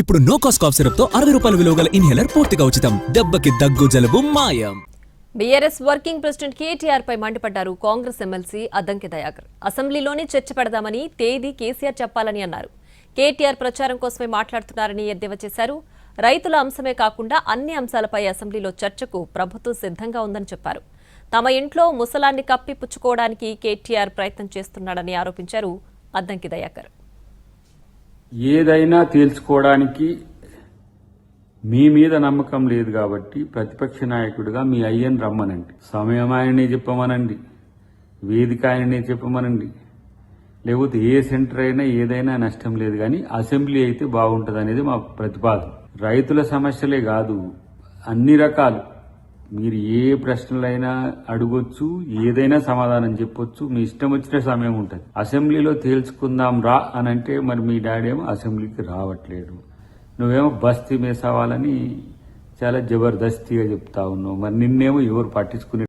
ఇప్పుడు no cost cough సిరప్తో అరవై రూపాయల విలువ గల ఇన్హేలర్ పూర్తిగా ఉచితం. దెబ్బకి దగ్గు జలుబు మాయం. బీఆర్ఎస్ వర్కింగ్ ప్రెసిడెంట్ కేటీఆర్ పై మండిపడ్డారు కాంగ్రెస్ ఎమ్మెల్సీ అద్దంకి దయాకర్. అసెంబ్లీలోనే చర్చ పెడదామని తేదీ కేసీఆర్ చెప్పాలని అన్నారు. కేటీఆర్ ప్రచారం కోసమే మాట్లాడుతున్నారని ఎద్దేవా చేశారు. రైతుల అంశమే కాకుండా అన్ని అంశాలపై అసెంబ్లీలో చర్చకు ప్రభుత్వం సిద్ధంగా ఉందని చెప్పారు. తమ ఇంట్లో ముసలాన్ని కప్పిపుచ్చుకోవడానికి కేటీఆర్ ప్రయత్నం చేస్తున్నాడని ఆరోపించారు అద్దంకి దయాకర్. ఏదైనా తేల్చుకోవడానికి మీ మీద నమ్మకం లేదు కాబట్టి ప్రతిపక్ష నాయకుడిగా మీ అయ్యని రమ్మనండి. సమయం ఆయననే చెప్పమనండి. వేదిక ఆయననే చెప్పమనండి. లేకపోతే ఏ సెంటర్ అయినా ఏదైనా నష్టం లేదు కానీ అసెంబ్లీ అయితే బాగుంటుంది అనేది మా ప్రతిపాదన. రైతుల సమస్యలే కాదు అన్ని రకాలు. మీరు ఏ ప్రశ్నలైనా అడగొచ్చు ఏదైనా సమాధానం చెప్పొచ్చు మీ ఇష్టం వచ్చిన సమయం ఉంటుంది. అసెంబ్లీలో తేల్చుకుందాం రా అని అంటే మరి మీ డాడీ ఏమో అసెంబ్లీకి రావట్లేడు. నువ్వేమో బస్తీ మేసావాలని చాలా జబర్దస్తిగా చెప్తా ఉన్నావు. మరి నిన్నేమో ఎవరు పట్టించుకునే